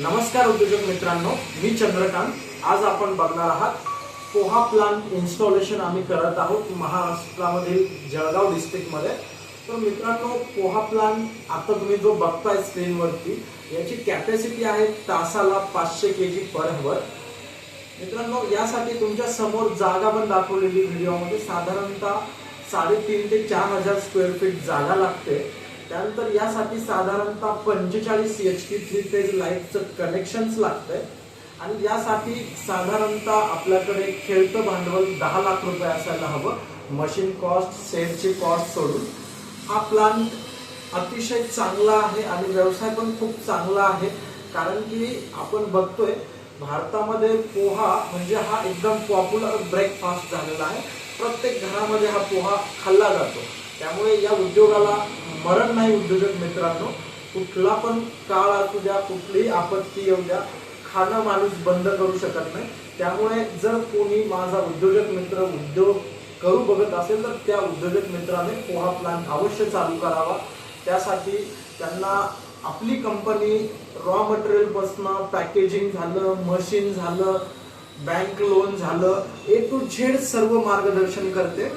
नमस्कार उद्योजक मित्रांनो मी चंद्रकांत. आज आपण बघणार आहात पोहा प्लान इन्स्टॉलेशन आम्ही करत आहोत महाराष्ट्रामधील जळगाव डिस्ट्रिक्टमध्ये तर मित्रांनो पोहा प्लान आता तुम्ही जो बघताय स्क्रीनवरती याची कॅपॅसिटी आहे तासाला पाचशे के जी पर हवर मित्रांनो यासाठी तुमच्यासमोर जागा पण दाखवलेली व्हिडिओमध्ये साधारणतः साडेतीन ते चार हजार स्क्वेअर फीट जागा लागते. त्यानंतर यासाठी साधारणतः पंचेचाळीस एच पी थ्री फेज लाईटचं कनेक्शन्स लागतंय. आणि यासाठी साधारणतः आपल्याकडे खेळतं भांडवल दहा लाख रुपये असायला हवं. मशीन कॉस्ट सेटची कॉस्ट सोडून. हा प्लांट अतिशय चांगला आहे आणि व्यवसाय पण खूप चांगला आहे. कारण की आपण बघतोय भारतामध्ये पोहा म्हणजे हा एकदम पॉप्युलर ब्रेकफास्ट झालेला आहे. प्रत्येक घरामध्ये हा पोहा खाल्ला जातो. त्यामुळे या उद्योगाला मरण नाही उद्योजक मित्रांनो. कुठला पण काळ असू द्या कुठलीही आपत्ती येऊ द्या खाणं माणूस बंद करू शकत नाही. त्यामुळे जर कोणी माझा उद्योजक मित्र उद्योग करू बघत असेल तर त्या उद्योजक मित्राने पोहा प्लांट अवश्य चालू करावा. त्यासाठी त्यांना आपली कंपनी रॉ मटेरियलपासनं पॅकेजिंग झालं मशीन झालं बँक लोन झालं ए टू झेड सर्व मार्गदर्शन करते.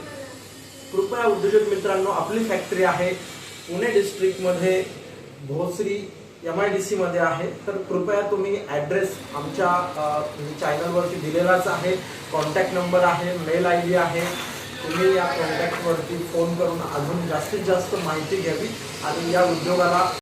कृपया उद्योजक मित्रांनो आपली फॅक्टरी आहे. पुणे डिस्ट्रिक्टमध्ये भोसरी एम आय डी सीमध्ये आहे. तर कृपया तुम्ही ॲड्रेस आमच्या चॅनलवरती दिलेलाच आहे. कॉन्टॅक्ट नंबर आहे मेल आय डी आहे. तुम्ही या कॉन्टॅक्टवरती फोन करून अजून जास्तीत जास्त माहिती घ्यावी. आणि या उद्योगाला